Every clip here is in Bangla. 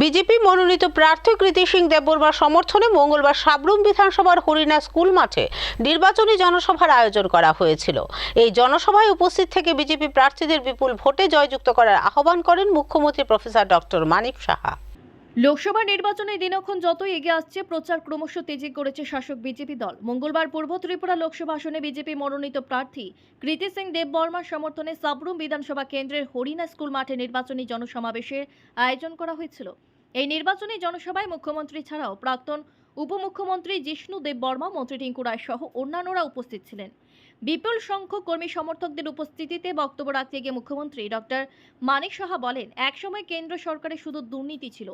বিজেপি মনোনীত প্রার্থী কৃতি সিং দেববর্মার সমর্থনে মঙ্গলবার সাবরুম বিধানসভার হরিণা স্কুল মাঠে নির্বাচনী জনসভার আয়োজন করা হয়েছিল। এই জনসভায় উপস্থিত থেকে বিজেপি প্রার্থীদের বিপুল ভোটে জয়যুক্ত করার আহ্বান করেন মুখ্যমন্ত্রী প্রফেসর ডক্টর মানিক সাহা। লোকসভা নির্বাচনে দিনক্ষণ যতই এগিয়ে আসছে, প্রচার ক্রমশ তেজি করেছে শাসক বিজেপি দল। মঙ্গলবার পূর্ব ত্রিপুরা লোকসভা আসনে বিজেপি মনোনীত প্রার্থী কৃতি সিং দেববর্মার সমর্থনে সাবরুম বিধানসভা কেন্দ্রের হরিণা স্কুল মাঠে নির্বাচনী জনসমাবেশের আয়োজন করা হয়েছিল। এই নির্বাচনী জনসভায় মুখ্যমন্ত্রী ছাড়াও প্রাক্তন উপমুখ্যমন্ত্রী জিষ্ণু দেববর্মা মন্ত্রী টিঙ্কু রায় সহ অন্যান্যরা উপস্থিত ছিলেন। বিপুল সংখ্যক কর্মী সমর্থকদের উপস্থিতিতে বক্তব্য রাখতে গিয়ে মুখ্যমন্ত্রী ডক্টর মানিক সাহা বলেন, একসময় কেন্দ্র সরকারে শুধু দুর্নীতি ছিল।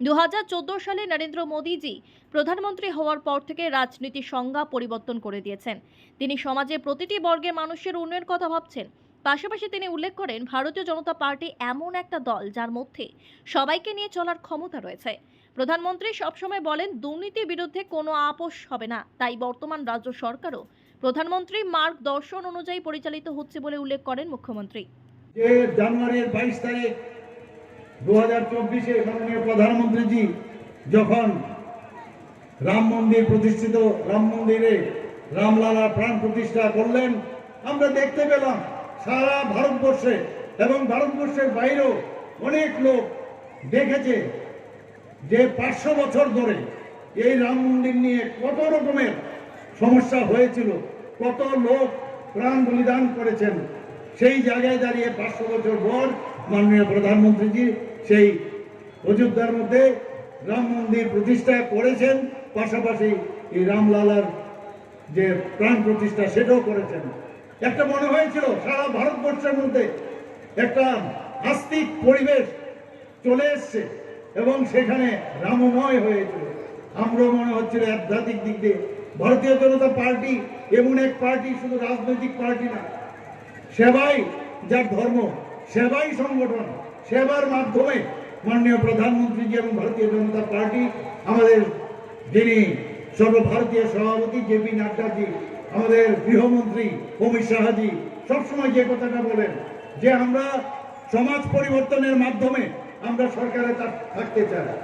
দু হাজার চোদ্দ সালে নরেন্দ্র মোদীজি প্রধানমন্ত্রী হওয়ার পর থেকে রাজনীতির সংজ্ঞা পরিবর্তন করে দিয়েছেন। তিনি সমাজে প্রতিটি বর্গের মানুষের উন্নয়নের কথা ভাবছেন। পাশাপাশি তিনি উল্লেখ করেন, ভারতীয় জনতা পার্টি এমন একটা দল যার মধ্যে সবাইকে নিয়ে চলার ক্ষমতা রয়েছে। প্রধানমন্ত্রী সবসময় বলেন, দুর্নীতির বিরুদ্ধে কোনো আপোষ হবে না। তাই বর্তমান রাজ্য সরকারও প্রধানমন্ত্রী মার্গ দর্শন অনুযায়ী পরিচালিত হচ্ছে বলে উল্লেখ করেন মুখ্যমন্ত্রী। জানুয়ারির বাইশ তারিখ দু হাজার চব্বিশে মাননীয় প্রধানমন্ত্রীজি যখন রাম মন্দির প্রতিষ্ঠিত, রাম মন্দিরে রামলালা প্রাণ প্রতিষ্ঠা করলেন, আমরা দেখতে পেলাম সারা ভারতবর্ষে এবং ভারতবর্ষের বাইরেও অনেক লোক দেখেছে যে পাঁচশো বছর ধরে এই রাম মন্দির নিয়ে কত রকমের সমস্যা হয়েছিল, কত লোক প্রাণ বলিদান করেছেন। সেই জায়গায় দাঁড়িয়ে পাঁচশো বছর পর মাননীয় প্রধানমন্ত্রীজি সেই অযোধ্যার মধ্যে রাম মন্দির প্রতিষ্ঠা করেছেন পাশাপাশি এই রামলালার যে প্রাণ প্রতিষ্ঠা, সেটাও করেছেন। একটা মনে হয়েছিল সারা ভারতবর্ষের মধ্যে একটা আস্তিক পরিবেশ চলে এসছে এবং সেখানে রামময় হয়েছিল আমরা মনে হচ্ছিল আধ্যাত্মিক দিক দিয়ে ভারতীয় জনতা পার্টি এমন এক পার্টি, শুধু রাজনৈতিক পার্টি না, সেবাই যার ধর্ম, সেবাই সংগঠন সেবার মাধ্যমে মাননীয় প্রধানমন্ত্রীজি এবং ভারতীয় জনতা পার্টি, আমাদের যিনি সর্বভারতীয় সভাপতি জেপি নাড্ডাজি, আমাদের গৃহমন্ত্রী অমিত শাহাজি, সবসময় যে কথাটা বলেন যে আমরা সমাজ পরিবর্তনের মাধ্যমে আমরা সরকারে থাকতে চাই।